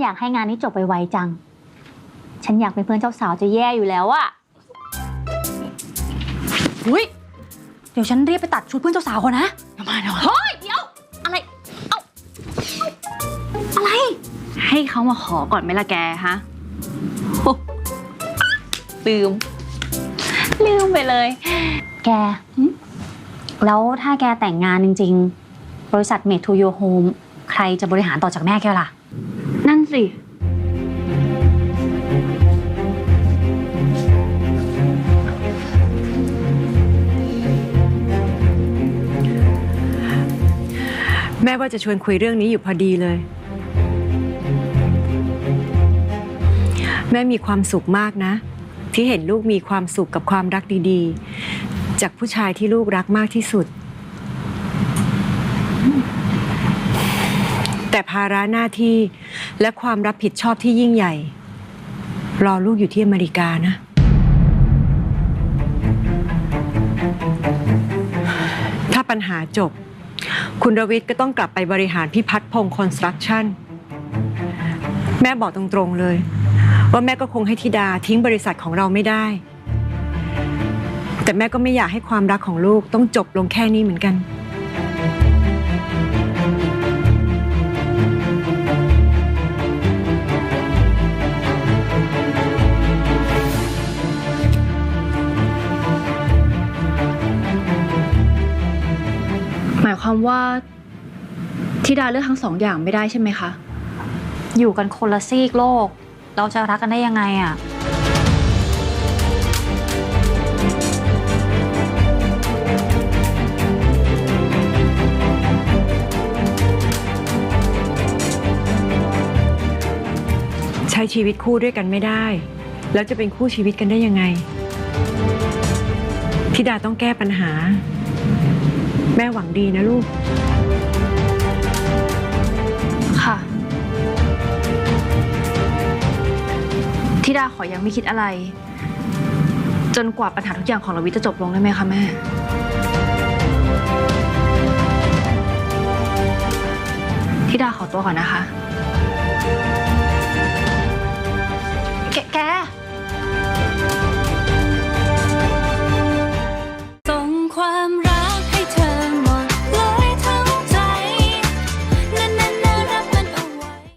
อยากให้งานนี้จบไปไวๆจัง ฉันอยากเป็นเพื่อนเจ้าสาวจะแย่อยู่แล้วอะอุ้ยเดี๋ยวฉันรีบไปตัดชุดเพื่อนเจ้าสาวก่อนนะเดี๋ยวมาเดี๋ยวมาเฮ้ย เดี๋ยว อะไร เอ้าอะไร ให้เขามาขอก่อนไหมล่ะแกฮะลืม ลืมไปเลย แก แล้วถ้าแกแต่งงานจริง ๆ บริษัท Made to Your Home ใครจะบริหารต่อจากแม่แกล่ะ นั่นสิ แม่ว่าจะชวนคุยเรื่องนี้อยู่พอดีเลย แม่มีความสุขมากนะ ที่เห็นลูกมีความสุขกับความรักดีๆ จากผู้ชายที่ลูกรักมากที่สุด แต่ภาระหน้าที่และความรับผิดชอบที่ยิ่งใหญ่ รอลูกอยู่ที่อเมริกานะ ถ้าปัญหาจบ คุณรวิทย์ก็ต้องกลับไปบริหารพิพัฒน์พงศ์คอนสตรักชั่น แม่บอกตรงๆเลย ว่าแม่ก็คงให้ธิดาทิ้งบริษัทของเราไม่ได้ แต่แม่ก็ไม่อยากให้ความรักของลูกต้องจบลงแค่นี้เหมือนกัน ความว่าธิดาเลือกทั้งสองอย่างไม่ได้ใช่ไหมคะ อยู่กันคนละซีกโลก เราจะรักกันได้ยังไงอะใช้ชีวิตคู่ด้วยกันไม่ได้ แล้วจะเป็นคู่ชีวิตกันได้ยังไงธิดาต้องแก้ปัญหา แม่หวังดีนะลูก ค่ะ ธิดาขอยังไม่คิดอะไร จนกว่าปัญหาทุกอย่างของเราวิทจะจบลงได้ไหมคะแม่ ธิดาขอตัวก่อนนะคะ